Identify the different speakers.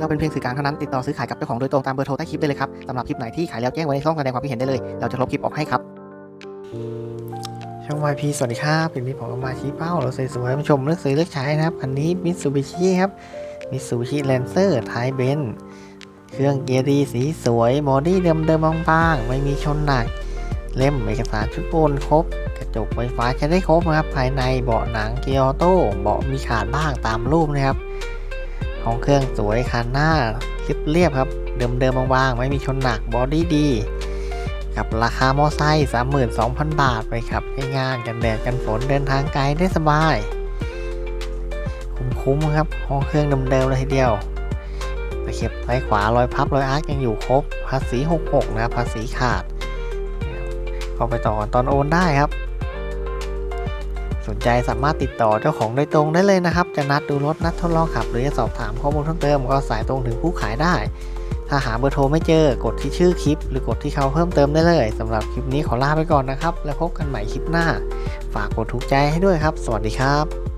Speaker 1: เราเป็นเพียงสื่อกลางเท่านั้นติดต่อซื้อขายกับเจ้าของโดยตรงตามเบอร์โทรใต้คลิปได้เลยครับสำหรับคลิปไหนที่ขายแล้วแจ้งไว้ในช่องแสดงความคิดเห็นได้เลย เราจะลบคลิปออกให้ครับช่อง YP สวัสดีครับเป็นพี่ผมมาชี้เป้าเราสวยๆมาชมเลือกซื้อเลือกใช้นะครับอันนี้มิ t ซูบิชิครับมิ t ซูบิชิแลนเซอร์ไทเบนเครื่องเกียร์ดีสีสวยบอดี้เดิมเดิมๆบางๆไม่มีชนหนักเล่มเอกสารชุดบนครบ กระจกไฟฟ้าใช้ได้ครบนะครับ ภายในเบาะหนังเกียร์ออโต้เบาะมีขาดบ้างตามรูปนะครับ ของเครื่องสวยคันหน้าเรียบๆครับ เดิมๆบางๆ ไม่มีชนหนักบอดี้ดี กับราคามอไซค์32,000 บาทไปครับใช้งานกันแดดกันฝนเดินทางไกลได้สบาย คุ้มๆครับห้องเครื่องเดิมๆเลยทีเดียวตะเข็บซ้ายขวารอยพับรอยอาร์คยังอยู่ครบ ภาษี 66 นะภาษีขาดเข้าไปต่อตอนโอนได้ครับ สนใจสามารถติดต่อเจ้าของโดยตรงได้เลยนะครับ จะนัดดูรถนัดทดลองขับ หรือจะสอบถามข้อมูลเพิ่มเติมก็สายตรงถึงผู้ขายได้ ถ้าหาเบอร์โทรไม่เจอกดที่ชื่อคลิป หรือกดที่เขาเพิ่มเติมได้เลยสำหรับคลิปนี้ขอลาไปก่อนนะครับ แล้วพบกันใหม่คลิปหน้า ฝากกดถูกใจให้ด้วยครับ สวัสดีครับ